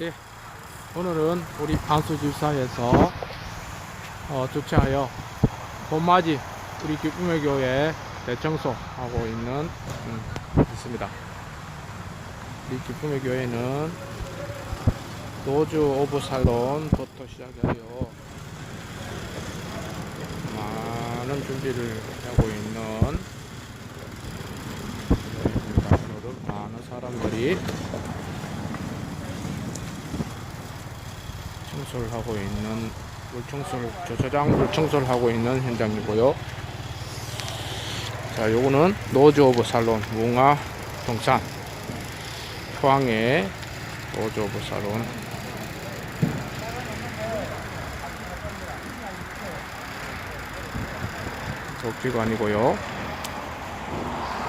네, 오늘은 우리 반수집사에서 어, 주최하여 봄맞이 우리 기쁨의 교회 대청소하고 있는 음, 있습니다. 우리 기쁨의 교회는 노주 오브 살론부터 시작하여 많은 준비를 하고 있는 교회입니다. 오늘 많은 사람들이 청소를 하고 있는 물 청소를 주차장 물 청소를 하고 있는 현장이고요. 자, 요거는 노즈 오브 살론 뭉아 동산 포항의 노즈 오브 살론 복지관이고요.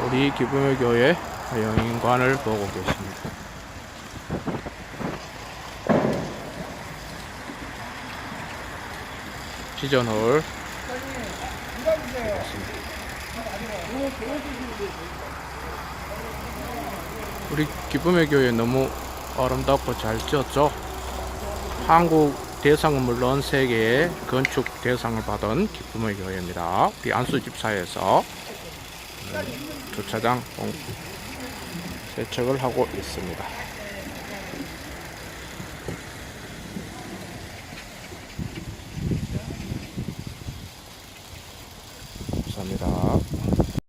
우리 기쁨의 교회 영인관을 보고 계십니다. 시전홀. 우리 기쁨의 교회 너무 아름답고 잘 지었죠? 한국 대상은 물론 세계의 건축 대상을 받은 기쁨의 교회입니다. 우리 안수집사에서 음, 주차장 공- 세척을 하고 있습니다 감사합니다.